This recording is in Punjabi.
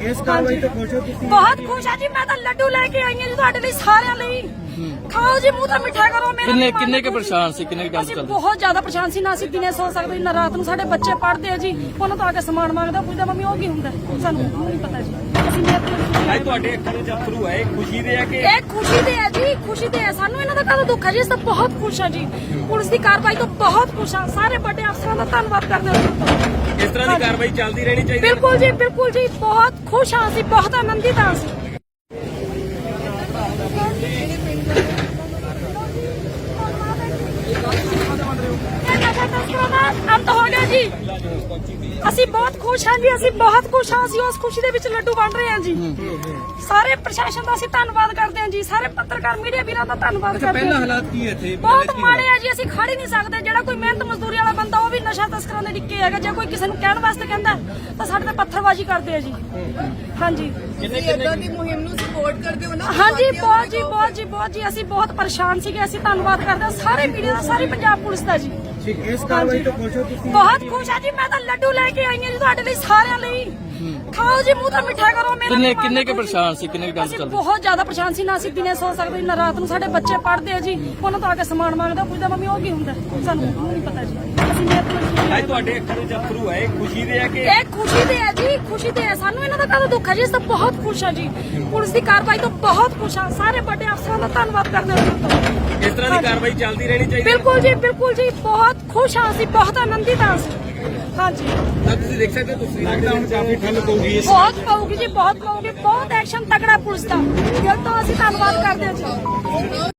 ਇਸ ਕਾਰਵਾਈ ਤੋਂ ਖੁਸ਼ ਹੋ ਤੁਸੀਂ? ਬਹੁਤ ਖੁਸ਼ ਆ ਜੀ ਮੈਂ ਤਾਂ ਲੱਡੂ ਲੈ ਕੇ ਆਈ ਹਾਂ ਜੀ ਤੁਹਾਡੇ ਲਈ ਸਾਰਿਆਂ ਲਈ। ਖਾਓ ਜੀ ਮੂੰਹ ਤਾਂ ਮਿੱਠਾ ਕਰੋ ਮੇਰਾ ਕਿੰਨੇ ਕਿੰਨੇ ਕੁ। ਪਰੇਸ਼ਾਨ ਸੀ? ਕਿੰਨੇ ਗੱਲ ਚੱਲਦੀ? ਬਹੁਤ ਜ਼ਿਆਦਾ ਪਰੇਸ਼ਾਨ ਸੀ ਨਾ ਅਸੀਂ ਦਿਨੇ ਸੌ ਸਕਦੇ ਨਾ ਰਾਤ ਨੂੰ ਸਾਡੇ ਬੱਚੇ ਪੜ੍ਹਦੇ ਆ ਜੀ। ਉਹਨਾਂ ਤੋਂ ਆ ਕੇ ਸਮਾਨ ਮੰਗਦਾ ਪੁੱਛਦਾ ਮੰਮੀ ਉਹ ਕੀ ਹੁੰਦਾ? ਸਾਨੂੰ ਨਹੀਂ ਪਤਾ ਜੀ। ਅਸੀਂ ਮੇਰੇ ਅੱਜ ਤੁਹਾਡੇ ਅੱਖਾਂ ਦੇ ਜੱਥਰੂ ਆਏ ਖੁਸ਼ੀ ਦੇ ਆ ਕਿ ਇਹ ਖੁਸ਼ੀ ਦੇ ਹੈ ਜੀ ਖੁਸ਼ੀ ਦੇ ਹੈ ਸਾਨੂੰ ਇਹਨਾਂ ਦਾ ਕਾਹਦਾ ਦੁੱਖ ਹੈ ਜੀ? ਅਸੀਂ ਤਾਂ ਬਹੁਤ ਖੁਸ਼ ਹਾਂ ਜੀ। ਪੁਲਿਸ ਦੀ ਕਾਰਵਾਈ ਤੋਂ ਬਹੁਤ ਖੁਸ਼ ਹਾਂ ਸਾਰੇ ਵੱਡੇ ਅਫਸਰਾਂ ਦਾ ਧੰਨਵਾਦ ਕਰਦੇ ਹਾਂ ਕਾਰਵਾਈ ਚੱਲਦੀ ਰਹਿਣੀ ਚਾਹੀਦੀ ਹੈ। ਬਿਲਕੁਲ ਜੀ ਬਿਲਕੁਲ ਜੀ। ਬਹੁਤ ਖੁਸ਼ ਹਾਂ ਅਸੀਂ ਬਹੁਤ ਆਨੰਦਿਤ ਹਾਂ ਅਸੀਂ। ਇਹ ਨਸ਼ਾ ਤਸਕਰਾਂ ਦਾ। ਅੰਤ ਹੋ ਗਿਆ ਜੀ। ਅਸੀਂ ਬਹੁਤ ਖੁਸ਼ ਹਾਂ ਜੀ ਅਸੀਂ ਬਹੁਤ ਖੁਸ਼ ਹਾਂ ਅਸੀਂ ਉਸ ਖੁਸ਼ੀ ਦੇ ਵਿੱਚ ਲੱਡੂ ਵੰਡ ਰਹੇ ਹਾਂ ਜੀ। ਸਾਰੇ ਪ੍ਰਸ਼ਾਸਨ ਦਾ ਅਸੀਂ ਧੰਨਵਾਦ ਕਰਦੇ ਹਾਂ ਜੀ ਸਾਰੇ ਪੱਤਰਕਾਰ ਮੀਡੀਆ ਵੀਰਾਂ ਦਾ ਧੰਨਵਾਦ ਕਰਦੇ ਹਾਂ ਪਹਿਲਾਂ ਹਾਲਾਤ ਕੀ ਹੈ ਇੱਥੇ? ਬਹੁਤ ਮਾੜੇ ਆ ਜੀ ਅਸੀਂ ਖੜ ਹੀ ਨਹੀਂ ਸਕਦੇ। ਜਿਹੜਾ ਕੋਈ ਮਿਹਨਤ ਮਜ਼ਦੂਰੀ ਵਾਲਾ ਬੰਦਾ ਉਹ ਵੀ ਨਸ਼ਾ ਤਸਕਰਾਂ ਦੇ ਡਿੱਕੇ ਹੈਗਾ। ਜੇ ਕੋਈ ਕਿਸੇ ਨੂੰ ਕਹਿਣ ਵਾਸਤੇ ਕਹਿੰਦਾ ਤਾਂ ਸਾਡੇ ਤੇ ਪੱਥਰਬਾਜ਼ੀ ਕਰਦੇ ਆ ਜੀ। ਹਾਂਜੀ। ਤੁਸੀਂ ਏਦਾਂ ਦੀ ਮੁਹਿੰਮ ਨੂੰ ਸਪੋਰਟ ਕਰਦੇ ਹੋ ਨਾ ਹਾਂਜੀ ਬਹੁਤ ਜੀ ਬਹੁਤ ਜੀ ਬਹੁਤ ਜੀ। ਅਸੀਂ ਬਹੁਤ ਪਰੇਸ਼ਾਨ ਸੀਗੇ ਅਸੀਂ ਧੰਨਵਾਦ ਕਰਦੇ ਹਾਂ। ਸਾਰੇ ਮੀਡੀਆ ਦਾ ਸਾਰੀ ਪੰਜਾਬ ਪੁਲਿਸ ਦਾ ਜੀ। ਠੀਕ ਇਸ ਕਾਰਵਾਈ ਤੋਂ ਖੁਸ਼ ਹੋ ਤੁਸੀਂ? ਬਹੁਤ ਖੁਸ਼ ਆ ਜੀ ਮੈਂ ਤਾਂ ਲੱਡੂ ਲੈ ਕੇ ਆਈ ਹਾਂ ਜੀ ਤੁਹਾਡੇ ਲਈ ਸਾਰਿਆਂ ਲਈ। ਖਾਓ ਜੀ ਮੂੰਹ ਤਾਂ ਮਿੱਠਾ ਕਰੋ ਮੇਰਾ ਕਿੰਨੇ ਕੁ ਖੁਸ਼। ਪਰੇਸ਼ਾਨ ਸੀ? ਕਿੰਨੇ ਕੁ ਗੱਲ ਚੱਲਦੀ ਬਹੁਤ ਜ਼ਿਆਦਾ ਪਰੇਸ਼ਾਨ ਸੀ ਨਾ ਅਸੀਂ ਦਿਨੇ ਸੌ ਸਕਦੇ ਨਾ ਰਾਤ ਨੂੰ ਸਾਡੇ ਬੱਚੇ ਪੜ੍ਹਦੇ ਆ ਜੀ। ਉਹਨਾਂ ਤੋਂ ਆ ਕੇ ਸਮਾਨ ਮੰਗਦਾ ਪੁੱਛਦਾ ਮੰਮੀ ਉਹ ਕੀ ਹੁੰਦਾ? ਸਾਨੂੰ ਨਹੀਂ ਪਤਾ ਜੀ। ਅਸੀਂ ਤੁਹਾਡੇ ਅੱਖਾਂ ਦੇ ਜੱਥਰੂ ਆਏ ਖੁਸ਼ੀ ਦੇ ਆ ਕਿ? ਇਹ ਖੁਸ਼ੀ ਦੇ ਹੈ ਜੀ ਖੁਸ਼ੀ ਦੇ ਹੈ ਸਾਨੂੰ ਇਹਨਾਂ ਦਾ ਕਾਹਦਾ ਦੁੱਖ ਹੈ ਜੀ? ਅਸੀਂ ਤਾਂ ਬਹੁਤ ਖੁਸ਼ ਹਾਂ ਜੀ। ਪੁਲਿਸ ਦੀ ਕਾਰਵਾਈ ਤੋਂ ਬਹੁਤ ਖੁਸ਼ ਹਾਂ ਸਾਰੇ ਵੱਡੇ ਅਫਸਰਾਂ ਦਾ ਧੰਨਵਾਦ ਕਰਦੇ ਹਾਂ ਇਸ ਤਰ੍ਹਾਂ ਦੀ ਕਾਰਵਾਈ ਚੱਲਦੀ ਰਹਿਣੀ ਚਾਹੀਦੀ ਹੈ। ਬਿਲਕੁਲ ਜੀ ਬਿਲਕੁਲ ਜੀ ਬਹੁਤ ਖੁਸ਼ ਹਾਂ ਅਸੀਂ ਬਹੁਤ ਆਨੰਦਿਤ ਹਾਂ ਅਸੀਂ। ਹਾਂਜੀ। ਤਾਂ ਤੁਸੀਂ ਦੇਖ ਸਕਦੇ ਹੋ ਤੁਸੀਂ ਲੱਗਦਾ ਹੁਣ ਕਾਫੀ ਠੰਡ ਪਊਗੀ ਬਹੁਤ ਪਾਉਗੀ ਜੀ ਬਹੁਤ ਪਾਉਗੀ ਬਹੁਤ ਐਕਸ਼ਨ ਤਕੜਾ ਪੁਲਿਸ ਦਾ। ਦਿਲ ਤੋਂ ਅਸੀਂ ਧੰਨਵਾਦ ਕਰਦੇ ਹਾਂ ਜੀ।